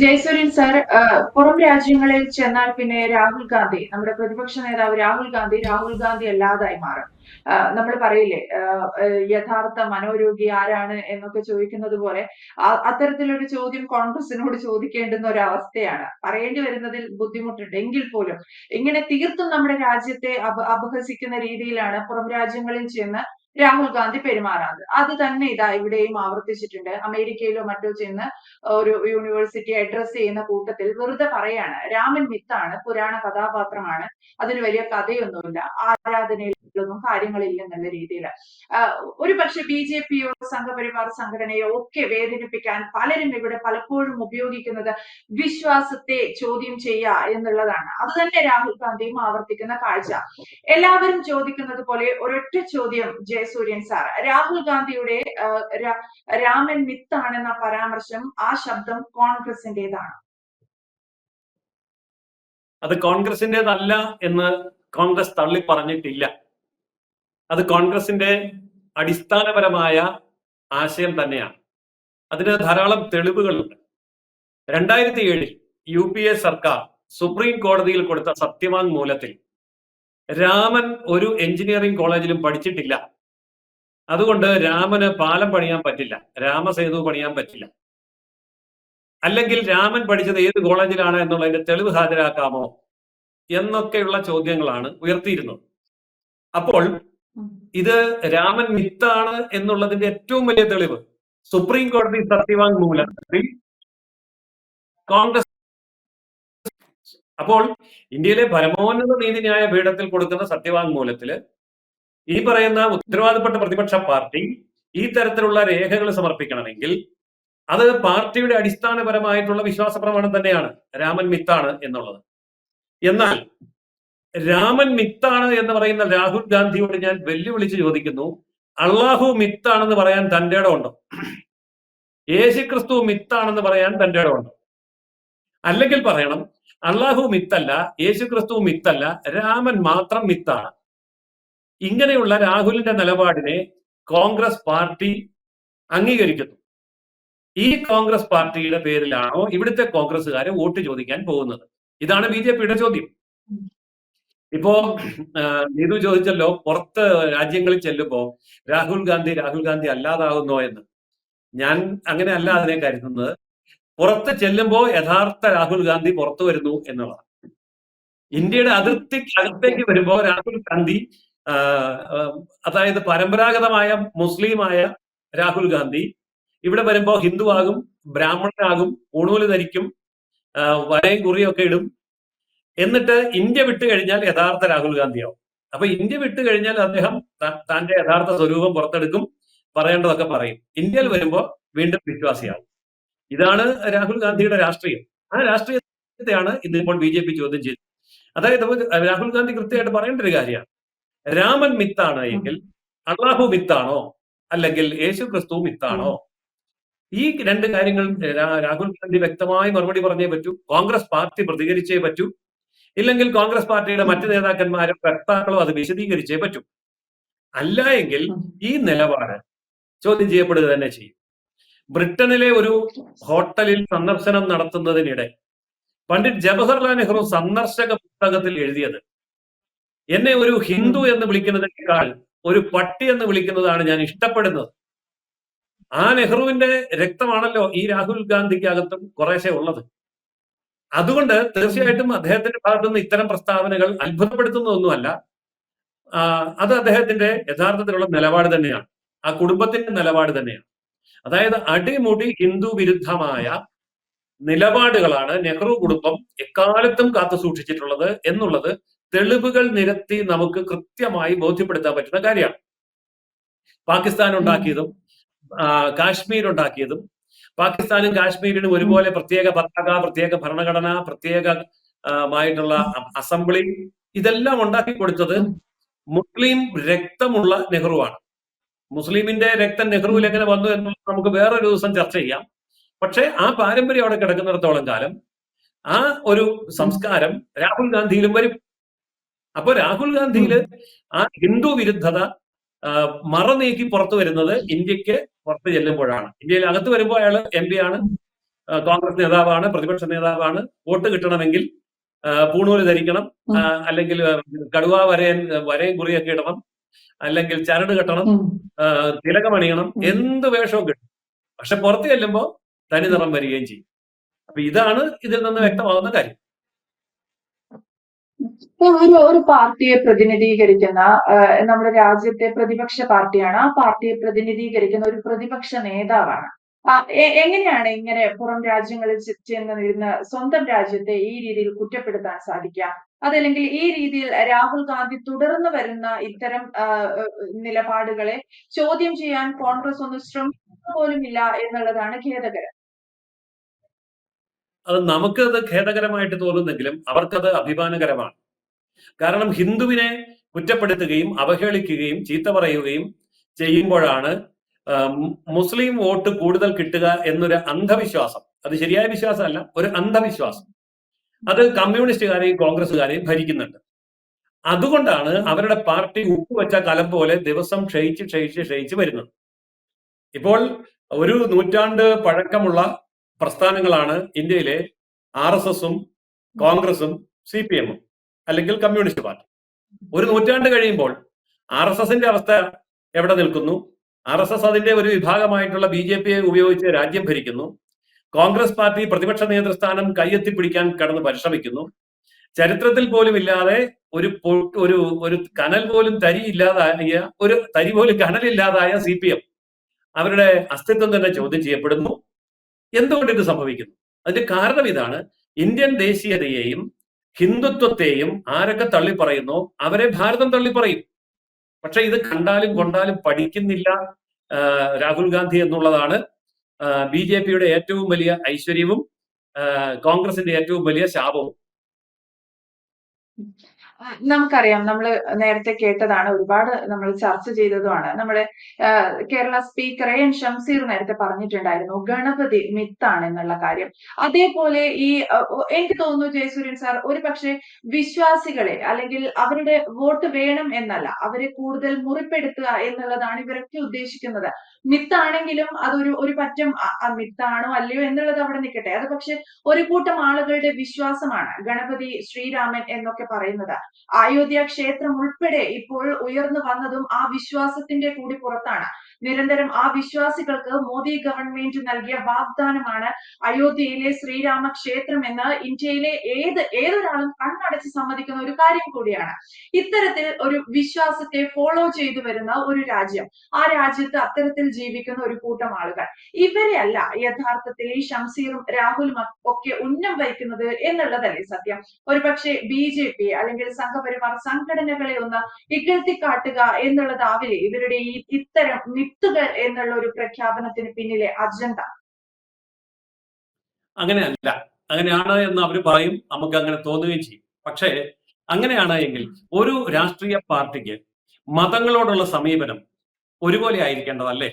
Jayasuryan sir പുറം രാജ്യങ്ങളിൽ ചെന്നാൽ പിന്നെ രാഹുൽ ഗാന്ധി നമ്മുടെ പ്രതിപക്ഷ നേതാവ് രാഹുൽ ഗാന്ധി രാഹുൽ ഗാന്ധി അല്ലാതായി മാറും. നമ്മൾ പറയില്ലേ യഥാർത്ഥ മനോരോഗി ആരാണ് എന്നൊക്കെ ചോദിക്കുന്നത് പോലെ അത്തരത്തിലൊരു ചോദ്യം കോൺഗ്രസിനോട് ചോദിക്കേണ്ടുന്ന ഒരു അവസ്ഥയാണ് പറയേണ്ടി വരുന്നതിൽ ബുദ്ധിമുട്ടുണ്ട്. എങ്കിൽ പോലും ഇങ്ങനെ തീർത്തും നമ്മുടെ രാജ്യത്തെ അപഹസിക്കുന്ന രീതിയിലാണ് പുറം രാജ്യങ്ങളിൽ ചെന്ന് രാഹുൽ ഗാന്ധി പെരുമാറാറ് അത് തന്നെ ഇതാ ഇവിടെയും ആവർത്തിച്ചിട്ടുണ്ട്. അമേരിക്കയിലോ മറ്റോ ചെന്ന് ഒരു യൂണിവേഴ്സിറ്റി അഡ്രസ് ചെയ്യുന്ന കൂട്ടത്തിൽ വെറുതെ പറയാണ്. രാമൻ മിത്താണ് പുരാണ കഥാപാത്രമാണ്. അതിന് വലിയ കഥയൊന്നുമില്ല. ആരാധനയിലൊന്നും കാര്യങ്ങളില്ല എന്നുള്ള രീതിയിൽ ഒരു പക്ഷെ ബി ജെ പിയോ സംഘപരിവാർ സംഘടനയോ ഒക്കെ വേദനിപ്പിക്കാൻ പലരും ഇവിടെ പലപ്പോഴും ഉപയോഗിക്കുന്നത് വിശ്വാസത്തെ ചോദ്യം ചെയ്യുക എന്നുള്ളതാണ്. അത് തന്നെ രാഹുൽ ഗാന്ധിയും ആവർത്തിക്കുന്ന കാഴ്ച. എല്ലാവരും ചോദിക്കുന്നത് പോലെ ഒരൊറ്റ ചോദ്യം ജയസൂര്യൻ സാർ രാഹുൽ ഗാന്ധിയുടെ രാമൻ മിത്താണെന്ന പരാമർശം ആ ശബ്ദം കോൺഗ്രസിന്റേതാണ് അത് കോൺഗ്രസിന്റേതല്ല എന്ന് കോൺഗ്രസ് തള്ളി പറഞ്ഞിട്ടില്ല. അത് കോൺഗ്രസിന്റെ അടിസ്ഥാനപരമായ ആശയം തന്നെയാണ്. അതിന് ധാരാളം തെളിവുകളുണ്ട്. രണ്ടായിരത്തി ഏഴിൽ യു പി എ സർക്കാർ സുപ്രീം കോടതിയിൽ കൊടുത്ത സത്യവാങ്മൂലത്തിൽ രാമൻ ഒരു എഞ്ചിനീയറിംഗ് കോളേജിലും പഠിച്ചിട്ടില്ല. അതുകൊണ്ട് രാമന് പാലം പണിയാൻ പറ്റില്ല. രാമസേതു പണിയാൻ പറ്റില്ല. അല്ലെങ്കിൽ രാമൻ പഠിച്ചത് ഏത് കോളേജിലാണ് എന്നുള്ളതിന്റെ തെളിവ് ഹാജരാക്കാമോ എന്നൊക്കെയുള്ള ചോദ്യങ്ങളാണ് ഉയർത്തിയിരുന്നത്. അപ്പോൾ ഇത് രാമൻ മിത്താണ് എന്നുള്ളതിന്റെ ഏറ്റവും വലിയ തെളിവ്. സുപ്രീം കോടതി സത്യവാങ്മൂലത്തിൽ കോൺഗ്രസ് അപ്പോൾ ഇന്ത്യയിലെ പരമോന്നത നീതിന്യായ പീഠത്തിൽ കൊടുക്കുന്ന സത്യവാങ്മൂലത്തിൽ ഈ പറയുന്ന ഉത്തരവാദപ്പെട്ട പ്രതിപക്ഷ പാർട്ടി ഈ തരത്തിലുള്ള രേഖകൾ സമർപ്പിക്കണമെങ്കിൽ അത് പാർട്ടിയുടെ അടിസ്ഥാനപരമായിട്ടുള്ള വിശ്വാസ പ്രമാണം തന്നെയാണ്. രാമൻ മിത്താണ് എന്നുള്ളത്. എന്നാൽ രാമൻ മിത്താണ് എന്ന് പറയുന്ന രാഹുൽ ഗാന്ധിയോട് ഞാൻ വെല്ലുവിളിച്ച് ചോദിക്കുന്നു. അള്ളാഹു മിത്താണെന്ന് പറയാൻ തന്റെ ഇടമുണ്ടോ? യേശുക്രിസ്തു മിത്താണെന്ന് പറയാൻ തന്റെ ഇടമുണ്ടോ? അല്ലെങ്കിൽ പറയണം അള്ളാഹു മിത്തല്ല യേശുക്രിസ്തു മിത്തല്ല രാമൻ മാത്രം മിത്താണ്. ഇങ്ങനെയുള്ള രാഹുലിന്റെ നിലപാടിനെ കോൺഗ്രസ് പാർട്ടി അംഗീകരിക്കുന്നു. ഈ കോൺഗ്രസ് പാർട്ടിയുടെ പേരിലാണോ ഇവിടുത്തെ കോൺഗ്രസ്സുകാരെ വോട്ട് ചോദിക്കാൻ പോകുന്നത്? ഇതാണ് ബി ജെ പിയുടെ ചോദ്യം. ഇപ്പോ നീതു ചോദിച്ചല്ലോ പുറത്ത് രാജ്യങ്ങളിൽ ചെല്ലുമ്പോ രാഹുൽ ഗാന്ധി രാഹുൽ ഗാന്ധി അല്ലാതാകുന്നോ എന്ന്. ഞാൻ അങ്ങനെ അല്ല അതിനെ കരുതുന്നത്. പുറത്ത് ചെല്ലുമ്പോൾ യഥാർത്ഥ രാഹുൽ ഗാന്ധി പുറത്തു വരുന്നു എന്നുള്ളതാണ്. ഇന്ത്യയുടെ അതിർത്തിക്ക് അകത്തേക്ക് വരുമ്പോൾ രാഹുൽ ഗാന്ധി അതായത് പരമ്പരാഗതമായ മുസ്ലിമായ രാഹുൽ ഗാന്ധി. ഇവിടെ വരുമ്പോൾ ഹിന്ദുവാകും ബ്രാഹ്മണനാകും ഊണൂൽ ധരിക്കും വരയും കുറിയൊക്കെ ഇടും. എന്നിട്ട് ഇന്ത്യ വിട്ടു കഴിഞ്ഞാൽ യഥാർത്ഥ രാഹുൽ ഗാന്ധിയാവും. അപ്പൊ ഇന്ത്യ വിട്ടു കഴിഞ്ഞാൽ അദ്ദേഹം തന്റെ യഥാർത്ഥ സ്വരൂപം പുറത്തെടുക്കും പറയേണ്ടതൊക്കെ പറയും. ഇന്ത്യയിൽ വരുമ്പോൾ വീണ്ടും വിശ്വാസിയാവും. ഇതാണ് രാഹുൽ ഗാന്ധിയുടെ രാഷ്ട്രീയം. ആ രാഷ്ട്രീയത്തെയാണ് ഇന്നിപ്പോൾ ബി ജെ പി ചോദ്യം ചെയ്തത്. അതായത് രാഹുൽ ഗാന്ധി കൃത്യമായിട്ട് പറയേണ്ട ഒരു കാര്യമാണ്. രാമൻ മിത്താണ് എങ്കിൽ അള്ളാഹു മിത്താണോ? അല്ലെങ്കിൽ യേശു ക്രിസ്തു മിത്താണോ? ഈ രണ്ട് കാര്യങ്ങൾ രാഹുൽ ഗാന്ധി വ്യക്തമായി മറുപടി പറഞ്ഞേ പറ്റൂ. കോൺഗ്രസ് പാർട്ടി പ്രതികരിച്ചേ പറ്റൂ. ഇല്ലെങ്കിൽ കോൺഗ്രസ് പാർട്ടിയുടെ മറ്റു നേതാക്കന്മാരും വക്താക്കളോ അത് വിശദീകരിച്ചേ പറ്റൂ. അല്ല എങ്കിൽ ഈ നിലപാട് ചോദ്യം ചെയ്യപ്പെടുക തന്നെ ചെയ്യും. ബ്രിട്ടനിലെ ഒരു ഹോട്ടലിൽ സന്ദർശനം നടത്തുന്നതിനിടെ പണ്ഡിറ്റ് ജവഹർലാൽ നെഹ്റു സന്ദർശക പുസ്തകത്തിൽ എഴുതിയത് എന്നെ ഒരു ഹിന്ദു എന്ന് വിളിക്കുന്നതിനേക്കാൾ ഒരു പട്ടി എന്ന് വിളിക്കുന്നതാണ് ഞാൻ ഇഷ്ടപ്പെടുന്നത്. ആ നെഹ്റുവിന്റെ രക്തമാണല്ലോ ഈ രാഹുൽ ഗാന്ധിക്ക് അകത്തും കുറേശ്ശെ ഉള്ളത്. അതുകൊണ്ട് തീർച്ചയായിട്ടും അദ്ദേഹത്തിന്റെ ഭാഗത്തു നിന്ന് ഇത്തരം പ്രസ്താവനകൾ അത്ഭുതപ്പെടുത്തുന്നതൊന്നുമല്ല. അത് അദ്ദേഹത്തിന്റെ യഥാർത്ഥത്തിലുള്ള നിലപാട് തന്നെയാണ്. ആ കുടുംബത്തിന്റെ നിലപാട് തന്നെയാണ്. അതായത് അടിമുടി ഹിന്ദു വിരുദ്ധമായ നിലപാടുകളാണ് നെഹ്റു കുടുംബം എക്കാലത്തും കാത്തു സൂക്ഷിച്ചിട്ടുള്ളത് എന്നുള്ളത് തെളിവുകൾ നിരത്തി നമുക്ക് കൃത്യമായി ബോധ്യപ്പെടുത്താൻ പറ്റുന്ന കാര്യമാണ്. പാകിസ്ഥാൻ ഉണ്ടാക്കിയതും കാശ്മീർ ഉണ്ടാക്കിയതും പാകിസ്ഥാനും കാശ്മീരിനും ഒരുപോലെ പ്രത്യേക പതാക പ്രത്യേക ഭരണഘടന പ്രത്യേകമായിട്ടുള്ള അസംബ്ലി ഇതെല്ലാം ഉണ്ടാക്കി കൊടുത്തത് മുസ്ലിം രക്തമുള്ള നെഹ്റുവാണ്. മുസ്ലിമിന്റെ രക്തം നെഹ്റുവിൽ എങ്ങനെ വന്നു എന്നുള്ളത് നമുക്ക് വേറൊരു ദിവസം ചർച്ച ചെയ്യാം. പക്ഷെ ആ പാരമ്പര്യം അവിടെ കിടക്കുന്നിടത്തോളം കാലം ആ ഒരു സംസ്കാരം രാഹുൽ ഗാന്ധിയിലും വരും. അപ്പൊ രാഹുൽ ഗാന്ധിയിൽ ആ ഹിന്ദു വിരുദ്ധത മറ നീക്കി പുറത്തു വരുന്നത് ഇന്ത്യയ്ക്ക് പുറത്ത് ചെല്ലുമ്പോഴാണ്. ഇന്ത്യയിൽ അകത്ത് വരുമ്പോൾ അയാൾ എം പി ആണ് കോൺഗ്രസ് നേതാവാണ് പ്രതിപക്ഷ നേതാവാണ്. വോട്ട് കിട്ടണമെങ്കിൽ പൂണൂൽ ധരിക്കണം അല്ലെങ്കിൽ കടുവാ വരയൻ വരയും കുറിയൊക്കെ ഇടണം അല്ലെങ്കിൽ ചരട് കെട്ടണം തിലകമണിയണം എന്ത് വേഷവും കിട്ടും. പക്ഷെ പുറത്ത് ചെല്ലുമ്പോൾ തനി നിറം വരികയും ചെയ്യും. അപ്പൊ ഇതാണ് ഇതിൽ നിന്ന് വ്യക്തമാകുന്ന കാര്യം. ഒരു ഒരു പാർട്ടിയെ പ്രതിനിധീകരിക്കുന്ന നമ്മുടെ രാജ്യത്തെ പ്രതിപക്ഷ പാർട്ടിയാണ്. ആ പാർട്ടിയെ പ്രതിനിധീകരിക്കുന്ന ഒരു പ്രതിപക്ഷ നേതാവാണ്. എങ്ങനെയാണ് ഇങ്ങനെ പുറം രാജ്യങ്ങളിൽ ചെന്ന് നിന്ന് സ്വന്തം രാജ്യത്തെ ഈ രീതിയിൽ കുറ്റപ്പെടുത്താൻ സാധിക്കുക? അതല്ലെങ്കിൽ ഈ രീതിയിൽ രാഹുൽ ഗാന്ധി തുടർന്ന് വരുന്ന ഇത്തരം നിലപാടുകളെ ചോദ്യം ചെയ്യാൻ കോൺഗ്രസ് ഒന്നും ശ്രമിക്കുക പോലുമില്ല എന്നുള്ളതാണ് ഖേദകരം. അത് നമുക്കത് ഖേദകരമായിട്ട് തോന്നുന്നെങ്കിലും അവർക്കത് അഭിമാനകരമാണ്. കാരണം ഹിന്ദുവിനെ കുറ്റപ്പെടുത്തുകയും അവഹേളിക്കുകയും ചീത്ത പറയുകയും ചെയ്യുമ്പോഴാണ് മുസ്ലിം വോട്ട് കൂടുതൽ കിട്ടുക എന്നൊരു അന്ധവിശ്വാസം. അത് ശരിയായ വിശ്വാസമല്ല ഒരു അന്ധവിശ്വാസം. അത് കമ്മ്യൂണിസ്റ്റുകാരെയും കോൺഗ്രസ്സുകാരെയും ഭരിക്കുന്നുണ്ട്. അതുകൊണ്ടാണ് അവരുടെ പാർട്ടി ഉപ്പുവെച്ച കലം പോലെ ദിവസം ക്ഷയിച്ച് ക്ഷയിച്ച് ക്ഷയിച്ച് വരുന്നത്. ഇപ്പോൾ ഒരു നൂറ്റാണ്ട് പഴക്കമുള്ള പ്രസ്ഥാനങ്ങളാണ് ഇന്ത്യയിലെ ആർ എസ് എസും കോൺഗ്രസും സി പി എമ്മും അല്ലെങ്കിൽ കമ്മ്യൂണിസ്റ്റ് പാർട്ടി. ഒരു നൂറ്റാണ്ട് കഴിയുമ്പോൾ ആർ എസ് എസിന്റെ അവസ്ഥ എവിടെ നിൽക്കുന്നു? ആർ എസ് എസ് അതിന്റെ ഒരു വിഭാഗമായിട്ടുള്ള ബി ജെ പിയെ ഉപയോഗിച്ച് രാജ്യം ഭരിക്കുന്നു. കോൺഗ്രസ് പാർട്ടി പ്രതിപക്ഷ നേതൃസ്ഥാനം കൈയെത്തിപ്പിടിക്കാൻ കടന്ന് പരിശ്രമിക്കുന്നു. ചരിത്രത്തിൽ പോലും ഇല്ലാതെ ഒരു ഒരു ഒരു കനൽ പോലും തരി ഇല്ലാതായ ഒരു തരി പോലും കനലില്ലാതായ സി പി എം അവരുടെ അസ്തിത്വം തന്നെ ചോദ്യം ചെയ്യപ്പെടുന്നു. എന്തുകൊണ്ട് ഇത് സംഭവിക്കുന്നു? അതിന്റെ കാരണം ഇതാണ്. ഇന്ത്യൻ ദേശീയതയെയും ഹിന്ദുത്വത്തെയും ആരൊക്കെ തള്ളിപ്പറയുന്നോ അവരെ ഭാരതം തള്ളിപ്പറയും. പക്ഷെ ഇത് കണ്ടാലും കൊണ്ടാലും പഠിക്കുന്നില്ല രാഹുൽ ഗാന്ധി എന്നുള്ളതാണ്. ബി ജെ പിയുടെ ഏറ്റവും വലിയ ഐശ്വര്യവും കോൺഗ്രസിന്റെ ഏറ്റവും വലിയ ശാപവും. നമുക്കറിയാം നമ്മൾ നേരത്തെ കേട്ടതാണ് ഒരുപാട് നമ്മൾ ചർച്ച ചെയ്തതുമാണ്. നമ്മുടെ കേരള സ്പീക്കർ എൻ ഷംസീർ നേരത്തെ പറഞ്ഞിട്ടുണ്ടായിരുന്നു ഗണപതി മിത്താണ് എന്നുള്ള കാര്യം. അതേപോലെ ഈ എനിക്ക് തോന്നുന്നു ജയസൂര്യൻ സാർ ഒരു വിശ്വാസികളെ അല്ലെങ്കിൽ അവരുടെ വോട്ട് വേണം എന്നല്ല അവരെ കൂടുതൽ മുറിപ്പെടുത്തുക എന്നുള്ളതാണ് ഇവരൊക്കെ ഉദ്ദേശിക്കുന്നത്. മിത്താണെങ്കിലും അതൊരു ഒരു പറ്റം മിത്താണോ അല്ലയോ എന്നുള്ളത് അവിടെ നിൽക്കട്ടെ. അത് പക്ഷെ ഒരു കൂട്ടം ആളുകളുടെ വിശ്വാസമാണ്. ഗണപതി ശ്രീരാമൻ എന്നൊക്കെ പറയുന്നത്. അയോധ്യ ക്ഷേത്രം ഉൾപ്പെടെ ഇപ്പോൾ ഉയർന്നു വന്നതും ആ വിശ്വാസത്തിന്റെ കൂടി പുറത്താണ്. നിരന്തരം ആ വിശ്വാസികൾക്ക് മോദി ഗവൺമെന്റ് നൽകിയ വാഗ്ദാനമാണ് അയോധ്യയിലെ ശ്രീരാമ ക്ഷേത്രം എന്ന് ഇന്ത്യയിലെ ഏത് ഏതൊരാളും കണ്ണടച്ച് സമ്മതിക്കുന്ന ഒരു കാര്യം കൂടിയാണ്. ഇത്തരത്തിൽ ഒരു വിശ്വാസത്തെ ഫോളോ ചെയ്തു വരുന്ന ഒരു രാജ്യം. ആ രാജ്യത്ത് അത്തരത്തിൽ ജീവിക്കുന്ന ഒരു കൂട്ടം ആളുകൾ. ഇവരെ അല്ല യഥാർത്ഥത്തിൽ ഈ ഷംസീറും രാഹുലും ഒക്കെ ഉന്നം വഹിക്കുന്നത് എന്നുള്ളതല്ലേ സത്യം? ഒരു പക്ഷേ ബി ജെ പി അല്ലെങ്കിൽ സംഘപരിവാർ സംഘടനകളെ ഒന്ന് ഇകഴ്ത്തി കാട്ടുക എന്നുള്ളതാവില്ലേ ഇവരുടെ ഈ ഇത്തരം മിത്തുകൾ എന്നുള്ള ഒരു പ്രഖ്യാപനത്തിന് പിന്നിലെ അജണ്ട അങ്ങനെയല്ല. അങ്ങനെയാണ് എന്ന് അവർ പറയും. നമുക്ക് അങ്ങനെ തോന്നുകയും ചെയ്യും. പക്ഷേ അങ്ങനെയാണ് എങ്കിൽ ഒരു രാഷ്ട്രീയ പാർട്ടിക്ക് മതങ്ങളോടുള്ള സമീപനം ഒരുപോലെ ആയിരിക്കേണ്ടതല്ലേ?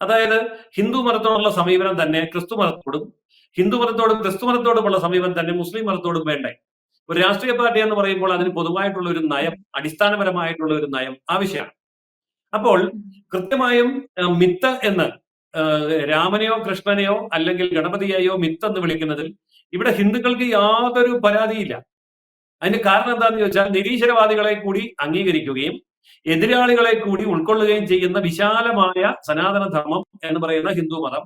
അതായത് ഹിന്ദു മതത്തോടുള്ള സമീപനം തന്നെ ക്രിസ്തു മതത്തോടും ഹിന്ദു മതത്തോടും ക്രിസ്തു മതത്തോടുമുള്ള സമീപനം തന്നെ മുസ്ലിം മതത്തോടും വേണ്ടേ? ഒരു രാഷ്ട്രീയ പാർട്ടി എന്ന് പറയുമ്പോൾ അതിന് പൊതുവായിട്ടുള്ള ഒരു നയം അടിസ്ഥാനപരമായിട്ടുള്ള ഒരു നയം ആവശ്യമാണ്. അപ്പോൾ കൃത്യമായും മിത്ത് എന്ന് രാമനെയോ കൃഷ്ണനെയോ അല്ലെങ്കിൽ ഗണപതിയെയോ മിത്ത് എന്ന് വിളിക്കുന്നതിൽ ഇവിടെ ഹിന്ദുക്കൾക്ക് യാതൊരു പരാതിയില്ല. അതിന് കാരണം എന്താന്ന് ചോദിച്ചാൽ നിരീശ്വരവാദികളെ കൂടി അംഗീകരിക്കുകയും എതിരാളികളെ കൂടി ഉൾക്കൊള്ളുകയും ചെയ്യുന്ന വിശാലമായ സനാതന ധർമ്മം എന്ന് പറയുന്ന ഹിന്ദു മതം.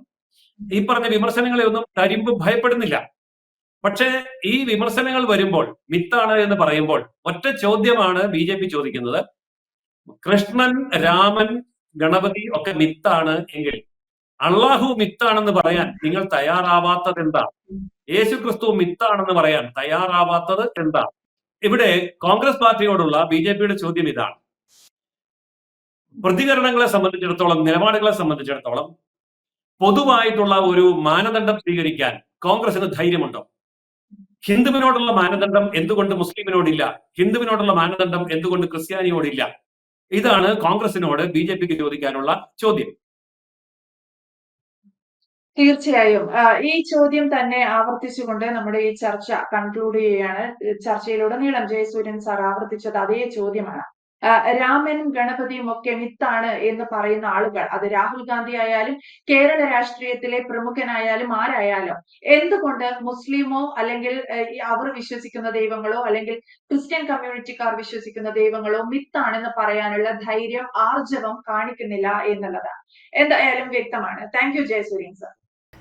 ഈ പറഞ്ഞ വിമർശനങ്ങളെ ഒന്നും കരിമ്പ് ഭയപ്പെടുന്നില്ല. പക്ഷേ ഈ വിമർശനങ്ങൾ വരുമ്പോൾ മിത്താണ് എന്ന് പറയുമ്പോൾ ഒറ്റ ചോദ്യമാണ് ബി ജെ പി ചോദിക്കുന്നത്. കൃഷ്ണൻ രാമൻ ഗണപതി ഒക്കെ മിത്താണ് എങ്കിൽ അള്ളാഹു മിത്താണെന്ന് പറയാൻ നിങ്ങൾ തയ്യാറാവാത്തത് എന്താ? യേശു ക്രിസ്തു മിത്താണെന്ന് പറയാൻ തയ്യാറാവാത്തത് എന്താ? ഇവിടെ കോൺഗ്രസ് പാർട്ടിയോടുള്ള ബി ജെ പിയുടെ ചോദ്യം ഇതാണ്. പ്രതികരണങ്ങളെ സംബന്ധിച്ചിടത്തോളം നിലപാടുകളെ സംബന്ധിച്ചിടത്തോളം പൊതുവായിട്ടുള്ള ഒരു മാനദണ്ഡം സ്വീകരിക്കാൻ കോൺഗ്രസിന് ധൈര്യമുണ്ടോ? ഹിന്ദുവിനോടുള്ള മാനദണ്ഡം എന്തുകൊണ്ട് മുസ്ലിമിനോടില്ല? ഹിന്ദുവിനോടുള്ള മാനദണ്ഡം എന്തുകൊണ്ട് ക്രിസ്ത്യാനിയോടില്ല? ഇതാണ് കോൺഗ്രസിനോട് ബി ജെ പിക്ക് ചോദിക്കാനുള്ള ചോദ്യം. തീർച്ചയായും. ഈ ചോദ്യം തന്നെ ആവർത്തിച്ചുകൊണ്ട് നമ്മുടെ ഈ ചർച്ച കൺക്ലൂഡ് ചെയ്യുകയാണ് ചർച്ചയിലുടനീളം ജയസൂര്യൻ സാർ ആവർത്തിച്ചത് അതേ ചോദ്യമാണ്. രാമനും ഗണപതിയും ഒക്കെ മിത്താണ് എന്ന് പറയുന്ന ആളുകൾ. അത് രാഹുൽ ഗാന്ധി ആയാലും കേരള രാഷ്ട്രീയത്തിലെ പ്രമുഖനായാലും ആരായാലും എന്തുകൊണ്ട് മുസ്ലിമോ അല്ലെങ്കിൽ അവർ വിശ്വസിക്കുന്ന ദൈവങ്ങളോ അല്ലെങ്കിൽ ക്രിസ്ത്യൻ കമ്മ്യൂണിറ്റിക്കാർ വിശ്വസിക്കുന്ന ദൈവങ്ങളോ മിത്താണെന്ന് പറയാനുള്ള ധൈര്യം ആർജവം കാണിക്കുന്നില്ല എന്നുള്ളതാണ്. എന്തായാലും വ്യക്തമാണ്. താങ്ക് യു ജയസൂര്യൻ സർ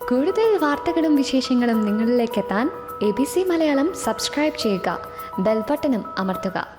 കൂടുതൽ വാർത്തകളും വിശേഷങ്ങളും നിങ്ങളിലേക്ക് എത്താൻ A B C Malayalam subscribe ചെയ്യുക ബെൽബട്ടനും അമർത്തുക.